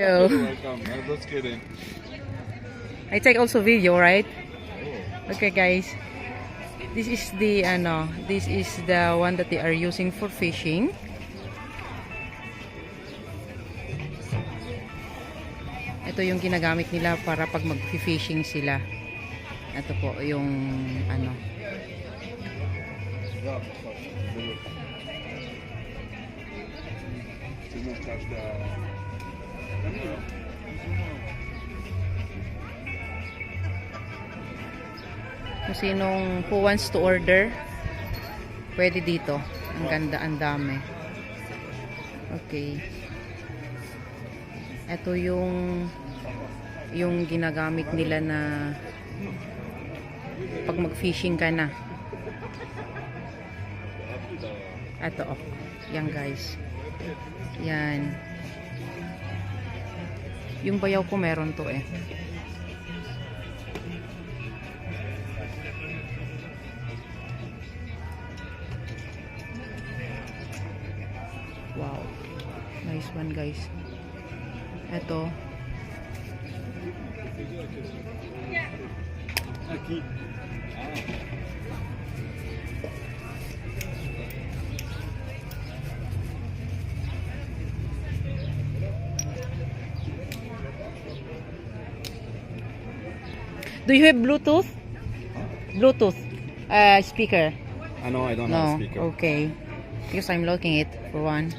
Yo. Welcome. I'm just kidding. I take also video, right? Okay, guys. This is the ano, this is the one that they are using for fishing. Ito yung ginagamit nila para pag mag-fishing sila. Ito po yung ano. Touch the. Kung sinong who wants to order, pwede dito. Ang ganda, ang dami. Okay. Ito yung yung ginagamit nila na pag mag-fishing ka na. Ito oh. Yan guys. Yan. Yung bayaw ko meron to eh. Wow. Nice one, guys. Ito. Aqui. Do you have Bluetooth? Bluetooth uh, speaker? I know I don't no. have a speaker. Okay. Because I'm looking it for one.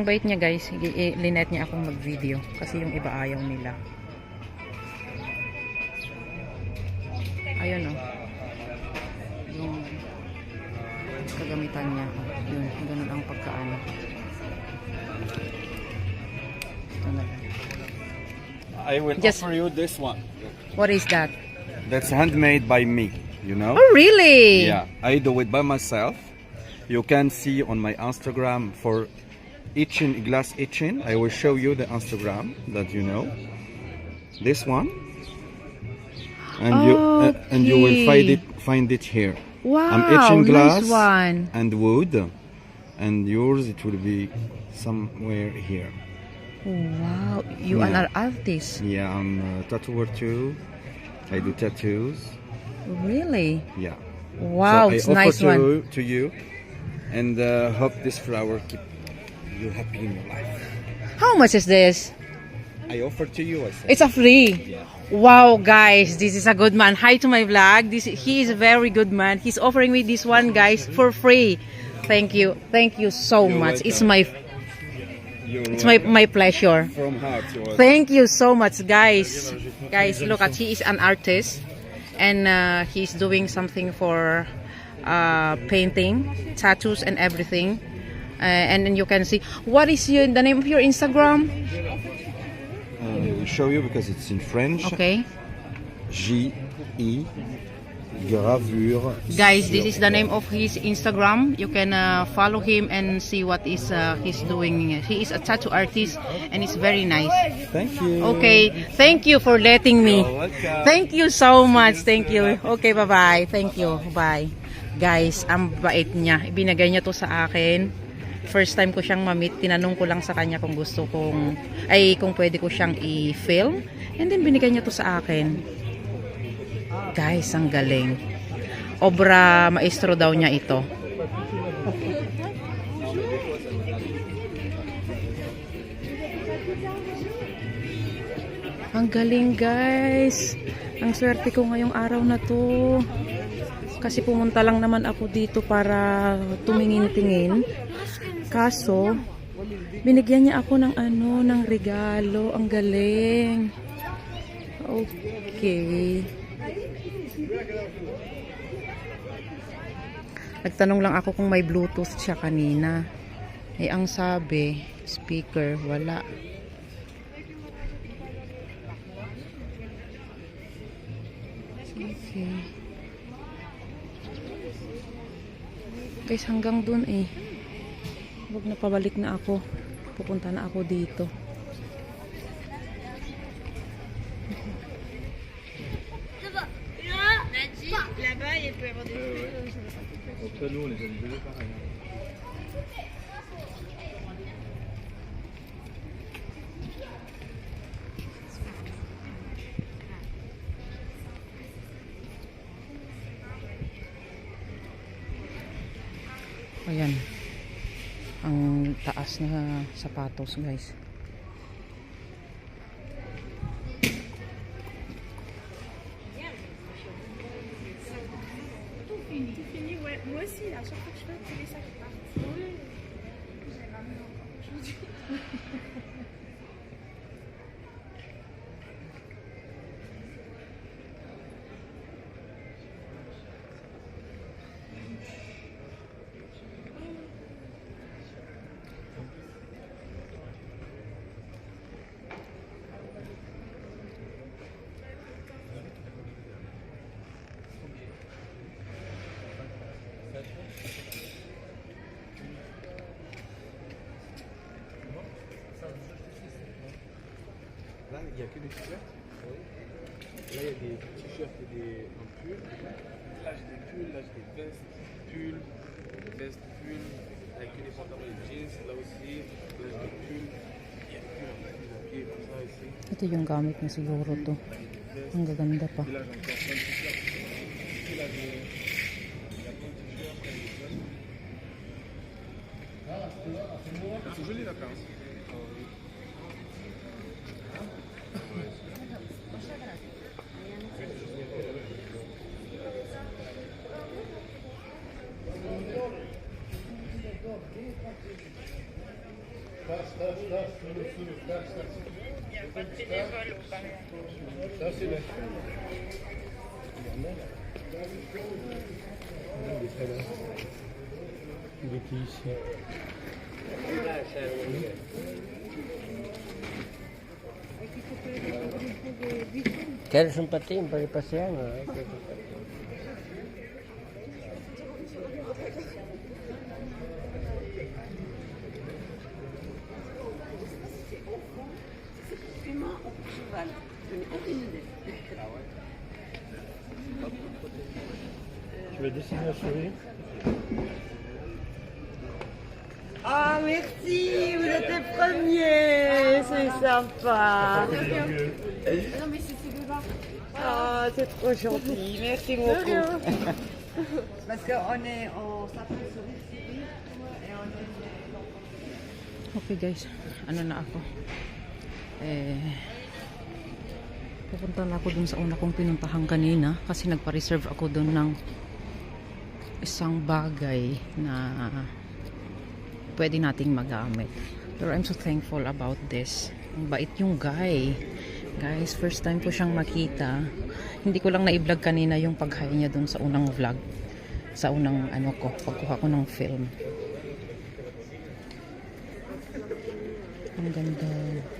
Ang bait niya guys, linet niya akong mag-video kasi yung iba ayaw nila. Ayun oh. Kagamitan niya. Yun, ganun ang pagkaano. I will Just- offer you this one. What is that? That's handmade by me. You know? Oh, really? Yeah, I do it by myself. You can see on my Instagram for itching glass itching. I will show you the Instagram that you know. This one, and you uh, and you will find it find it here. Wow, I'm itching glass nice one. and wood, and yours it will be somewhere here. Wow, you Yeah. are an artist. Yeah, I'm a tattooer too. I do tattoos. Really? Yeah. Wow, so it's nice to, one. to you, and uh, hope this flower keep you happy in your life. How much is this? I offer to you. I said. It's a free. Yeah. Wow, guys, this is a good man. Hi to my vlog. This he is a very good man. He's offering me this one, guys, for free. Thank you, thank you so You're much. It's my You're it's my my pleasure. from heart. Thank you so much, guys. Guys, look at he is an artist, and uh, he's doing something for uh, painting, tattoos, and everything. Uh, and then you can see what is your, the name of your Instagram? I will show you because it's in French. Okay, J I gravure. guys, this is the name of his Instagram. You can uh, follow him and see what is uh, he's doing. He is a tattoo artist, and it's very nice. Thank you. Okay, thank you for letting me. Thank you so much. Thank you. Okay, bye-bye. Thank you. Bye. Guys, ang bait niya. Ibinigay niya to sa akin. First time ko siyang mamit. Tinanong ko lang sa kanya kung gusto kong, ay kung pwede ko siyang i-film. And then binigay niya to sa akin. Guys, ang galing. Obra maestro daw niya ito. Ang galing guys. Ang swerte ko ngayong araw na to. Kasi pumunta lang naman ako dito para tumingin-tingin. Kaso, binigyan niya ako ng ano, ng regalo. Ang galing. Okay. Nagtanong lang ako kung may Bluetooth siya kanina. Eh, ang sabi, speaker, wala. Okay. Guys, hanggang dun eh. Huwag na pabalik na ako. Pupunta na ako dito. Hein. Ayan. Ang taas na sapatos, guys. Moi aussi, à chaque fois que je fais tous les sacs Là, il n'y a que des t-shirts. Là, il y a des t-shirts et des un pull. Là, j'ai des pulls, là, j'ai des vestes, pulls, vestes, pulls. Avec que des pantalons et des jeans. Là aussi, là, j'ai des pulls. Il y a des pulls en pied, en pied, comme ça, ici. Ito yung gamit niya siguro to. Ang gaganda pa. Et là, j'ai encore plein de t-shirts. Ici, là, j'ai il y a plein de t-shirts, plein de vestes. Elles sont jolies, la pince. Il qui ici Queres um patinho para ir Não é? Tu vas dessiner un sourire Ah, merci, vous êtes les premiers, c'est sympa. Non, mais c'est. Ah, c'est trop gentil, merci beaucoup. Parce qu'on est, on s'appelle Sourire Civil et on est Okay guys, ano na ako? Eh, pupunta na ako dun sa una kong pinuntahan kanina kasi nagpa-reserve ako dun ng isang bagay na pwede nating magamit. Pero I'm so thankful about this. Ang bait yung guy. Guys, first time ko siyang makita. Hindi ko lang na-vlog kanina yung pag-hi niya dun sa unang vlog. Sa unang ano ko, pagkuha ko ng film. Ang ganda.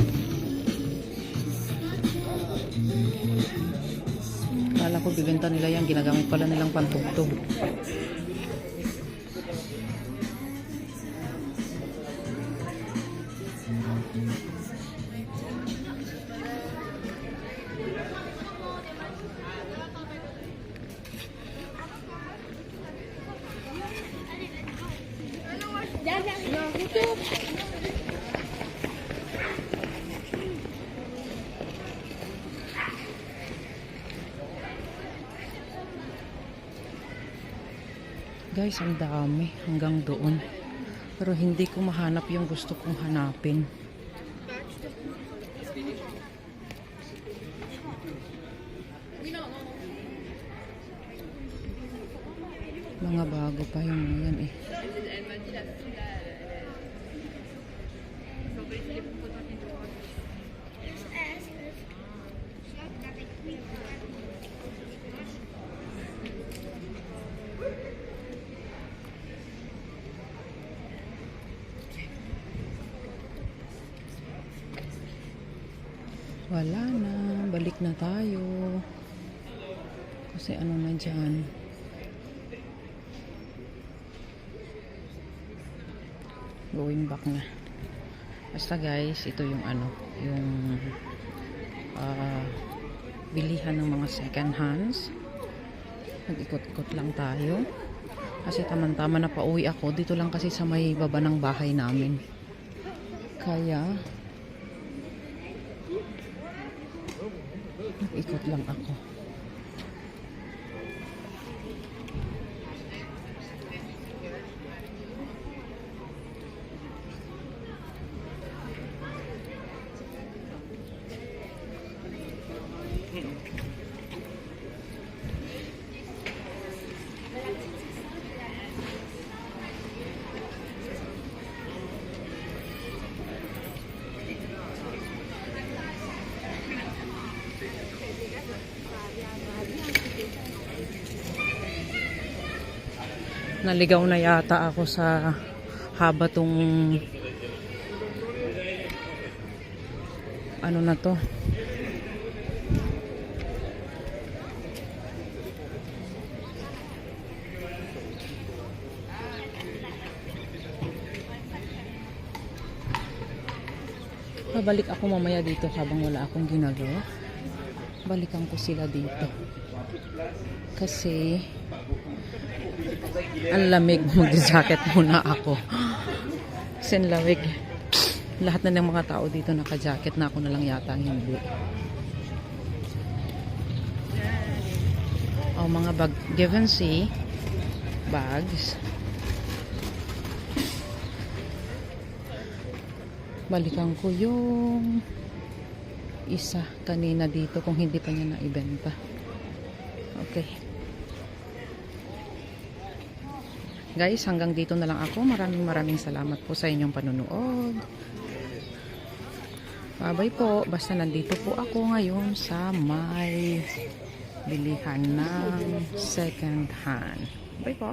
Kala ko bibenta nila yan, ginagamit pala nilang pantugtog. Guys, ang dami hanggang doon. Pero hindi ko mahanap yung gusto kong hanapin. Mga bago pa yung yan eh. Wala na. Balik na tayo. Kasi ano na dyan. Going back na. Basta guys, ito yung ano, yung ah, bilihan ng mga second hands. Nag-ikot-ikot lang tayo. Kasi taman-tama na pauwi ako. Dito lang kasi sa may baba ng bahay namin. Kaya, Nag-ikot lang ako. Naligaw na yata ako sa haba tong ano na to. Babalik ako mamaya dito habang wala akong ginagawa. Balikan ko sila dito. Kasi ang lamig. Mag-jacket muna ako. Kasi ang lamig. Lahat na ng mga tao dito naka-jacket na ako na lang yata ang hindi. O mga bag, given see, bags. Balikan ko yung isa kanina dito kung hindi pa niya naibenta. Okay. Guys, hanggang dito na lang ako. Maraming maraming salamat po sa inyong panunood. Bye-bye po. Basta nandito po ako ngayon sa may bilihan ng second hand. Bye po.